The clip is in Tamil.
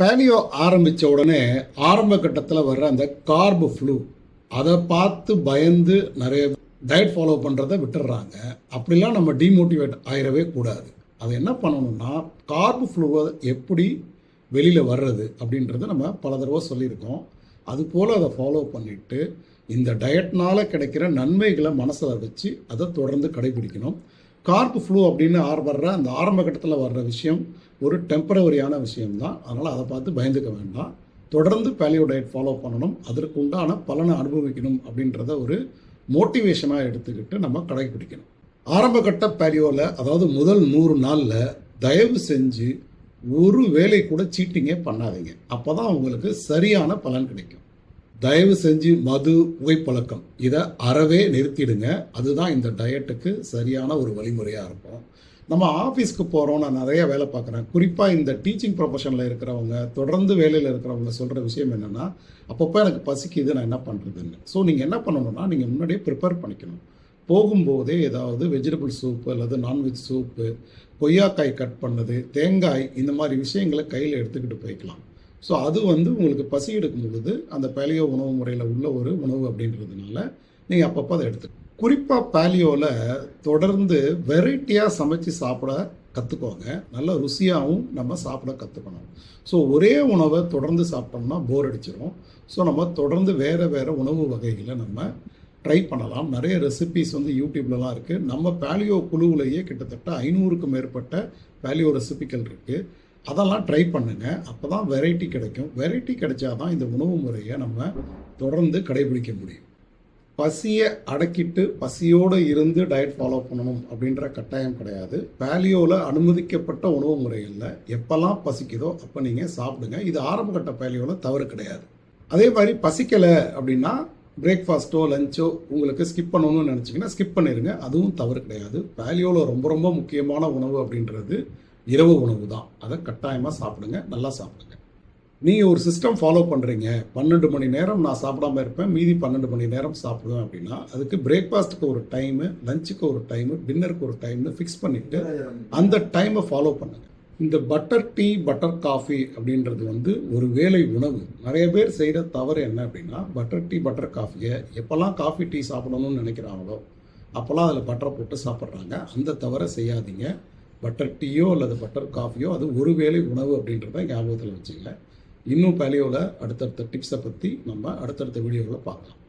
பேலியோ ஆரம்பித்த உடனே ஆரம்ப கட்டத்தில் வர்ற அந்த கார்பு ஃப்ளூ அதை பார்த்து பயந்து நிறைய டயட் ஃபாலோ பண்ணுறதை விட்டுடுறாங்க அப்படிலாம் நம்ம டிமோட்டிவேட் ஆயிடவே கூடாது. அதை என்ன பண்ணணும்னா கார்பு ஃப்ளூவை எப்படி வெளியில் வர்றது அப்படின்றத நம்ம பல தடவை சொல்லியிருக்கோம். அதுபோல் அதை ஃபாலோ பண்ணிவிட்டு இந்த டயட்னால் கிடைக்கிற நன்மைகளை மனசில் வச்சு அதை தொடர்ந்து கடைபிடிக்கணும். கார்ப் ஃப்ளூ அப்படின்னு ஆர்வர்ற அந்த ஆரம்ப கட்டத்தில் வர்ற விஷயம் ஒரு டெம்பரவரியான விஷயம்தான். அதனால் அதை பார்த்து பயந்துக்க வேண்டாம். தொடர்ந்து பேலியோ டயட் ஃபாலோ பண்ணணும். அதற்கு உண்டான பலனை அனுபவிக்கணும் அப்படின்றத ஒரு மோட்டிவேஷனாக எடுத்துக்கிட்டு நம்ம கடைபிடிக்கணும். ஆரம்ப கட்ட பேலியோவில் அதாவது முதல் நூறு நாளில் தயவு செஞ்சு ஒரு வேலை கூட சீட்டிங்கே பண்ணாதீங்க. அப்போ தான் உங்களுக்கு சரியான பலன் கிடைக்கும். தயவு செஞ்சு மது புகைப்பழக்கம். இதை அறவே நிறுத்திடுங்க. அதுதான் இந்த டயட்டுக்கு சரியான ஒரு வழிமுறையாக இருக்கும். நம்ம ஆஃபீஸ்க்கு போகிறோம் நான் நிறைய வேலை பார்க்குறேன். குறிப்பாக இந்த டீச்சிங் ப்ரொஃபஷனில் இருக்கிறவங்க தொடர்ந்து வேலையில் இருக்கிறவங்க சொல்கிற விஷயம் என்னென்னா அப்பப்போ எனக்கு பசிக்குது நான் என்ன பண்ணுறதுன்னு ஸோ நீங்கள் என்ன பண்ணணும்னா நீங்கள் முன்னாடியே ப்ரிப்பேர் பண்ணிக்கணும். போகும்போதே ஏதாவது வெஜிடபிள் சூப்பு அல்லது நான்வெஜ் சூப்பு கொய்யாக்காய் கட் பண்ணது தேங்காய் இந்த மாதிரி விஷயங்களை கையில் எடுத்துக்கிட்டு போய்க்கலாம். ஸோ அது வந்து உங்களுக்கு பசி எடுக்கும் பொழுது அந்த பேலியோ உணவு முறையில் உள்ள ஒரு உணவு அப்படின்றதுனால நீங்கள் அப்பப்போ அதை எடுத்து குறிப்பாக பேலியோவில் தொடர்ந்து வெரைட்டியாக சமைச்சு சாப்பிட கற்றுக்கோங்க நல்ல ருசியாகவும் நம்ம சாப்பிட கற்றுக்கணும் ஸோ ஒரே உணவை தொடர்ந்து சாப்பிட்டோம்னா போர் அடிச்சிடும் ஸோ நம்ம தொடர்ந்து வேறு வேறு உணவு வகைகளை நம்ம ட்ரை பண்ணலாம். நிறைய ரெசிபிஸ் வந்து யூடியூப்லலாம் இருக்குது நம்ம பேலியோ குழுவிலேயே கிட்டத்தட்ட ஐநூறுக்கும் மேற்பட்ட பேலியோ ரெசிபிகள் இருக்குது அதெல்லாம் ட்ரை பண்ணுங்க. அப்போ தான் வெரைட்டி கிடைக்கும். வெரைட்டி கிடைச்சாதான் இந்த உணவு முறையை நம்ம தொடர்ந்து கடைபிடிக்க முடியும். பசியை அடக்கிட்டு பசியோடு இருந்து டயட் ஃபாலோ பண்ணணும் அப்படின்ற கட்டாயம் கிடையாது. பேலியோவில் அனுமதிக்கப்பட்ட உணவு முறைகளில் எப்போல்லாம் பசிக்குதோ அப்போ நீங்கள் சாப்பிடுங்க. இது ஆரம்ப கட்ட பேலியோவில் தவறு கிடையாது. அதே மாதிரி பசிக்கலை அப்படின்னா பிரேக்ஃபாஸ்ட்டோ லஞ்சோ உங்களுக்கு ஸ்கிப் பண்ணணும்னு நினச்சிங்கன்னா ஸ்கிப் பண்ணிடுங்க அதுவும் தவறு கிடையாது. பேலியோவில் ரொம்ப ரொம்ப முக்கியமான உணவு அப்படின்றது இரவு உணவு தான் அதை கட்டாயமாக சாப்பிடுங்க நல்லா சாப்பிடுங்க. நீங்கள் ஒரு சிஸ்டம் ஃபாலோ பண்ணுறீங்க பன்னெண்டு மணி நேரம் நான் சாப்பிடாம இருப்பேன் மீதி பன்னெண்டு மணி நேரம் சாப்பிடுவேன் அப்படின்னா அதுக்கு பிரேக்ஃபாஸ்ட்டுக்கு ஒரு டைமு லஞ்சுக்கு ஒரு டைமு டின்னருக்கு ஒரு டைம்னு ஃபிக்ஸ் பண்ணிவிட்டு அந்த டைமை ஃபாலோ பண்ணுங்கள் இந்த பட்டர் டீ பட்டர் காஃபி அப்படின்றது வந்து ஒரு வேலை உணவு. நிறைய பேர் செய்கிற தவறு என்ன அப்படின்னா பட்டர் டீ பட்டர் காஃபியை எப்போல்லாம் காஃபி டீ சாப்பிடணும்னு நினைக்கிறாங்களோ அப்போல்லாம் அதில் பட்டரை போட்டு சாப்பிட்றாங்க. அந்த தவறை செய்யாதீங்க. பட்டர் டீயோ அல்லது பட்டர் காஃபியோ அது ஒரு வேளை உணவு அப்படின்றத ஞாபகத்தில் வச்சுங்க இன்னும் பேலியோவில் அடுத்தடுத்த டிப்ஸை பற்றி நம்ம அடுத்தடுத்த வீடியோவில் பார்க்கலாம்.